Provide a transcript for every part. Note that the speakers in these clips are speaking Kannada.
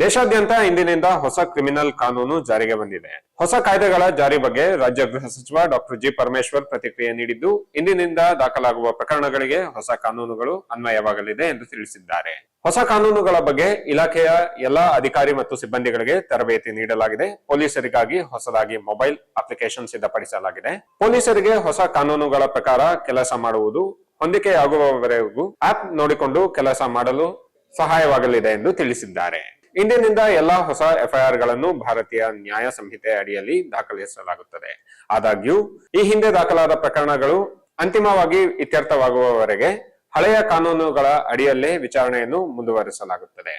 ದೇಶಾದ್ಯಂತ ಇಂದಿನಿಂದ ಹೊಸ ಕ್ರಿಮಿನಲ್ ಕಾನೂನು ಜಾರಿಗೆ ಬಂದಿದೆ. ಹೊಸ ಕಾಯ್ದೆಗಳ ಜಾರಿ ಬಗ್ಗೆ ರಾಜ್ಯ ಗೃಹ ಸಚಿವ ಡಾಕ್ಟರ್ ಜಿ ಪರಮೇಶ್ವರ್ ಪ್ರತಿಕ್ರಿಯೆ ನೀಡಿದ್ದು, ಇಂದಿನಿಂದ ದಾಖಲಾಗುವ ಪ್ರಕರಣಗಳಿಗೆ ಹೊಸ ಕಾನೂನುಗಳು ಅನ್ವಯವಾಗಲಿದೆ ಎಂದು ತಿಳಿಸಿದ್ದಾರೆ. ಹೊಸ ಕಾನೂನುಗಳ ಬಗ್ಗೆ ಇಲಾಖೆಯ ಎಲ್ಲಾ ಅಧಿಕಾರಿ ಮತ್ತು ಸಿಬ್ಬಂದಿಗಳಿಗೆ ತರಬೇತಿ ನೀಡಲಾಗಿದೆ. ಪೊಲೀಸರಿಗಾಗಿ ಹೊಸದಾಗಿ ಮೊಬೈಲ್ ಅಪ್ಲಿಕೇಶನ್ ಸಿದ್ಧಪಡಿಸಲಾಗಿದೆ. ಪೊಲೀಸರಿಗೆ ಹೊಸ ಕಾನೂನುಗಳ ಪ್ರಕಾರ ಕೆಲಸ ಮಾಡುವುದು, ಹೊಂದಿಕೆಯಾಗುವವರೆಗೂ ಆಪ್ ನೋಡಿಕೊಂಡು ಕೆಲಸ ಮಾಡಲು ಸಹಾಯವಾಗಲಿದೆ ಎಂದು ತಿಳಿಸಿದ್ದಾರೆ. ಇಂದಿನಿಂದ ಎಲ್ಲಾ ಹೊಸ ಎಫ್ಐಆರ್ಗಳನ್ನು ಭಾರತೀಯ ನ್ಯಾಯ ಸಂಹಿತೆ ಅಡಿಯಲ್ಲಿ ದಾಖಲಿಸಲಾಗುತ್ತದೆ. ಆದಾಗ್ಯೂ, ಈ ಹಿಂದೆ ದಾಖಲಾದ ಪ್ರಕರಣಗಳು ಅಂತಿಮವಾಗಿ ಇತ್ಯರ್ಥವಾಗುವವರೆಗೆ ಹಳೆಯ ಕಾನೂನುಗಳ ಅಡಿಯಲ್ಲೇ ವಿಚಾರಣೆಯನ್ನು ಮುಂದುವರಿಸಲಾಗುತ್ತದೆ.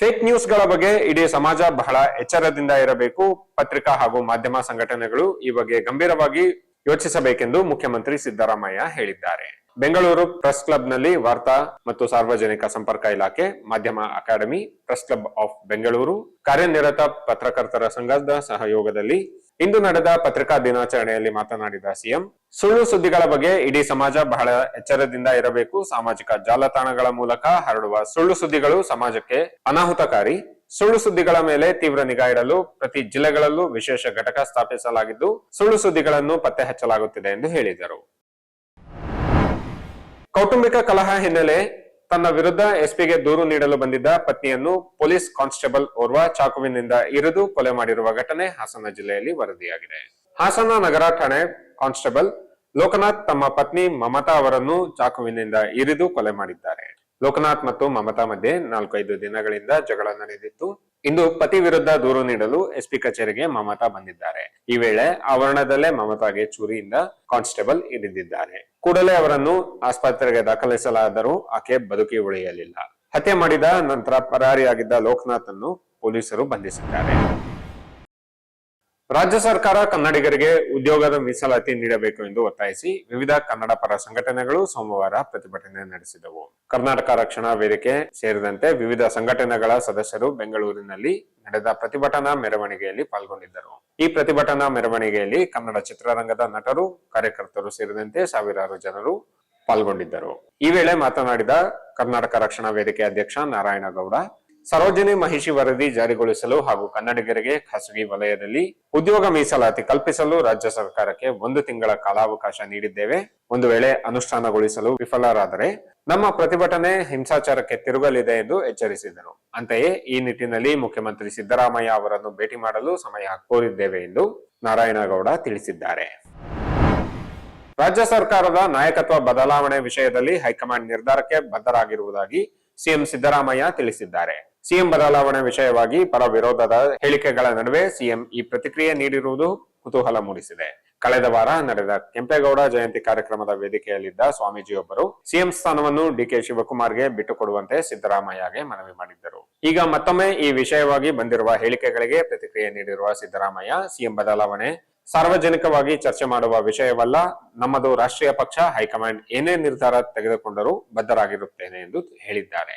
ಫೇಕ್ ನ್ಯೂಸ್ಗಳ ಬಗ್ಗೆ ಇಡೀ ಸಮಾಜ ಬಹಳ ಎಚ್ಚರದಿಂದ ಇರಬೇಕು. ಪತ್ರಿಕಾ ಹಾಗೂ ಮಾಧ್ಯಮ ಸಂಘಟನೆಗಳು ಈ ಬಗ್ಗೆ ಗಂಭೀರವಾಗಿ ಯೋಚಿಸಬೇಕೆಂದು ಮುಖ್ಯಮಂತ್ರಿ ಸಿದ್ದರಾಮಯ್ಯ ಹೇಳಿದ್ದಾರೆ. ಬೆಂಗಳೂರು ಪ್ರೆಸ್ ಕ್ಲಬ್ನಲ್ಲಿ ವಾರ್ತಾ ಮತ್ತು ಸಾರ್ವಜನಿಕ ಸಂಪರ್ಕ ಇಲಾಖೆ, ಮಾಧ್ಯಮ academy, press club of Bengaluru, ಕಾರ್ಯನಿರತ ಪತ್ರಕರ್ತರ ಸಂಘದ ಸಹಯೋಗದಲ್ಲಿ ಇಂದು ನಡೆದ ಪತ್ರಿಕಾ ದಿನಾಚರಣೆಯಲ್ಲಿ ಮಾತನಾಡಿದ ಸಿಎಂ, ಸುಳ್ಳು ಸುದ್ದಿಗಳ ಬಗ್ಗೆ ಇಡೀ ಸಮಾಜ ಬಹಳ ಎಚ್ಚರದಿಂದ ಇರಬೇಕು, ಸಾಮಾಜಿಕ ಜಾಲತಾಣಗಳ ಮೂಲಕ ಹರಡುವ ಸುಳ್ಳು ಸುದ್ದಿಗಳು ಸಮಾಜಕ್ಕೆ ಅನಾಹುತಕಾರಿ, ಸುಳ್ಳು ಸುದ್ದಿಗಳ ಮೇಲೆ ತೀವ್ರ ನಿಗಾ ಇಡಲು ಪ್ರತಿ ಜಿಲ್ಲೆಗಳಲ್ಲೂ ವಿಶೇಷ ಘಟಕ ಸ್ಥಾಪಿಸಲಾಗಿದ್ದು, ಸುಳ್ಳು ಸುದ್ದಿಗಳನ್ನು ಪತ್ತೆ ಹಚ್ಚಲಾಗುತ್ತಿದೆ ಎಂದು ಹೇಳಿದರು. ಕೌಟುಂಬಿಕ ಕಲಹ ಹಿನ್ನೆಲೆ ತನ್ನ ವಿರುದ್ಧ ಎಸ್ಪಿಗೆ ದೂರು ನೀಡಲು ಬಂದಿದ್ದ ಪತ್ನಿಯನ್ನು ಪೊಲೀಸ್ ಕಾನ್ಸ್ಟೇಬಲ್ ಓರ್ವ ಚಾಕುವಿನಿಂದ ಇರಿದು ಕೊಲೆ ಮಾಡಿರುವ ಘಟನೆ ಹಾಸನ ಜಿಲ್ಲೆಯಲ್ಲಿ ವರದಿಯಾಗಿದೆ. ಹಾಸನ ನಗರ ಠಾಣೆ ಕಾನ್ಸ್ಟೇಬಲ್ ಲೋಕನಾಥ್ ತಮ್ಮ ಪತ್ನಿ ಮಮತಾ ಅವರನ್ನು ಚಾಕುವಿನಿಂದ ಇರಿದು ಕೊಲೆ ಮಾಡಿದ್ದಾರೆ. ಲೋಕನಾಥ್ ಮತ್ತು ಮಮತಾ ಮಧ್ಯೆ ನಾಲ್ಕೈದು ದಿನಗಳಿಂದ ಜಗಳ ನಡೆದಿತ್ತು. ಇಂದು ಪತಿ ವಿರುದ್ಧ ದೂರು ನೀಡಲು ಎಸ್ಪಿ ಕಚೇರಿಗೆ ಮಮತಾ ಬಂದಿದ್ದಾರೆ. ಈ ವೇಳೆ ಆವರಣದಲ್ಲೇ ಮಮತಾಗೆ ಚೂರಿಯಿಂದ ಕಾನ್ಸ್ಟೇಬಲ್ ಹಿಡಿದಿದ್ದಾರೆ. ಕೂಡಲೇ ಅವರನ್ನು ಆಸ್ಪತ್ರೆಗೆ ದಾಖಲಿಸಲಾದರೂ ಆಕೆ ಬದುಕಿ ಉಳಿಯಲಿಲ್ಲ. ಹತ್ಯೆ ಮಾಡಿದ ನಂತರ ಪರಾರಿಯಾಗಿದ್ದ ಲೋಕನಾಥ್ ಅನ್ನು ಪೊಲೀಸರು ಬಂಧಿಸಿದ್ದಾರೆ. ರಾಜ್ಯ ಸರ್ಕಾರ ಕನ್ನಡಿಗರಿಗೆ ಉದ್ಯೋಗದ ಮೀಸಲಾತಿ ನೀಡಬೇಕು ಎಂದು ಒತ್ತಾಯಿಸಿ ವಿವಿಧ ಕನ್ನಡ ಪರ ಸಂಘಟನೆಗಳು ಸೋಮವಾರ ಪ್ರತಿಭಟನೆ ನಡೆಸಿದವು. ಕರ್ನಾಟಕ ರಕ್ಷಣಾ ವೇದಿಕೆ ಸೇರಿದಂತೆ ವಿವಿಧ ಸಂಘಟನೆಗಳ ಸದಸ್ಯರು ಬೆಂಗಳೂರಿನಲ್ಲಿ ನಡೆದ ಪ್ರತಿಭಟನಾ ಮೆರವಣಿಗೆಯಲ್ಲಿ ಪಾಲ್ಗೊಂಡಿದ್ದರು. ಈ ಪ್ರತಿಭಟನಾ ಮೆರವಣಿಗೆಯಲ್ಲಿ ಕನ್ನಡ ಚಿತ್ರರಂಗದ ನಟರು, ಕಾರ್ಯಕರ್ತರು ಸೇರಿದಂತೆ ಸಾವಿರಾರು ಜನರು ಪಾಲ್ಗೊಂಡಿದ್ದರು. ಈ ವೇಳೆ ಮಾತನಾಡಿದ ಕರ್ನಾಟಕ ರಕ್ಷಣಾ ವೇದಿಕೆ ಅಧ್ಯಕ್ಷ ನಾರಾಯಣಗೌಡ ಸರೋಜಿನಿ ಮಹಿಷಿ ವರದಿ ಜಾರಿಗೊಳಿಸಲು ಹಾಗೂ ಕನ್ನಡಿಗರಿಗೆ ಖಾಸಗಿ ವಲಯದಲ್ಲಿ ಉದ್ಯೋಗ ಮೀಸಲಾತಿ ಕಲ್ಪಿಸಲು ರಾಜ್ಯ ಸರ್ಕಾರಕ್ಕೆ ಒಂದು ತಿಂಗಳ ಕಾಲಾವಕಾಶ ನೀಡಿದ್ದೇವೆ. ಒಂದು ವೇಳೆ ಅನುಷ್ಠಾನಗೊಳಿಸಲು ವಿಫಲರಾದರೆ ನಮ್ಮ ಪ್ರತಿಭಟನೆ ಹಿಂಸಾಚಾರಕ್ಕೆ ತಿರುಗಲಿದೆ ಎಂದು ಎಚ್ಚರಿಸಿದರು. ಅಂತೆಯೇ ಈ ನಿಟ್ಟಿನಲ್ಲಿ ಮುಖ್ಯಮಂತ್ರಿ ಸಿದ್ದರಾಮಯ್ಯ ಅವರನ್ನು ಭೇಟಿ ಮಾಡಲು ಸಮಯ ಕೋರಿದ್ದೇವೆ ಎಂದು ನಾರಾಯಣಗೌಡ ತಿಳಿಸಿದ್ದಾರೆ. ರಾಜ್ಯ ಸರ್ಕಾರದ ನಾಯಕತ್ವ ಬದಲಾವಣೆ ವಿಷಯದಲ್ಲಿ ಹೈಕಮಾಂಡ್ ನಿರ್ಧಾರಕ್ಕೆ ಬದ್ಧರಾಗಿರುವುದಾಗಿ ಸಿಎಂ ಸಿದ್ದರಾಮಯ್ಯ ತಿಳಿಸಿದ್ದಾರೆ. ಸಿಎಂ ಬದಲಾವಣೆ ವಿಷಯವಾಗಿ ಪರ ವಿರೋಧದ ಹೇಳಿಕೆಗಳ ನಡುವೆ ಸಿಎಂ ಈ ಪ್ರತಿಕ್ರಿಯೆ ನೀಡಿರುವುದು ಕುತೂಹಲ ಮೂಡಿಸಿದೆ. ಕಳೆದ ವಾರ ನಡೆದ ಕೆಂಪೇಗೌಡ ಜಯಂತಿ ಕಾರ್ಯಕ್ರಮದ ವೇದಿಕೆಯಲ್ಲಿದ್ದ ಸ್ವಾಮೀಜಿಯೊಬ್ಬರು ಸಿಎಂ ಸ್ಥಾನವನ್ನು ಡಿಕೆ ಶಿವಕುಮಾರ್ಗೆ ಬಿಟ್ಟುಕೊಡುವಂತೆ ಸಿದ್ದರಾಮಯ್ಯಗೆ ಮನವಿ ಮಾಡಿದ್ದರು. ಈಗ ಮತ್ತೊಮ್ಮೆ ಈ ವಿಷಯವಾಗಿ ಬಂದಿರುವ ಹೇಳಿಕೆಗಳಿಗೆ ಪ್ರತಿಕ್ರಿಯೆ ನೀಡಿರುವ ಸಿದ್ದರಾಮಯ್ಯ, ಸಿಎಂ ಬದಲಾವಣೆ ಸಾರ್ವಜನಿಕವಾಗಿ ಚರ್ಚೆ ಮಾಡುವ ವಿಷಯವಲ್ಲ, ನಮ್ಮದು ರಾಷ್ಟ್ರೀಯ ಪಕ್ಷ ಹೈಕಮಾಂಡ್ ಏನೇ ನಿರ್ಧಾರ ತೆಗೆದುಕೊಂಡರೂ ಬದ್ಧರಾಗಿರುತ್ತೇನೆ ಎಂದು ಹೇಳಿದ್ದಾರೆ.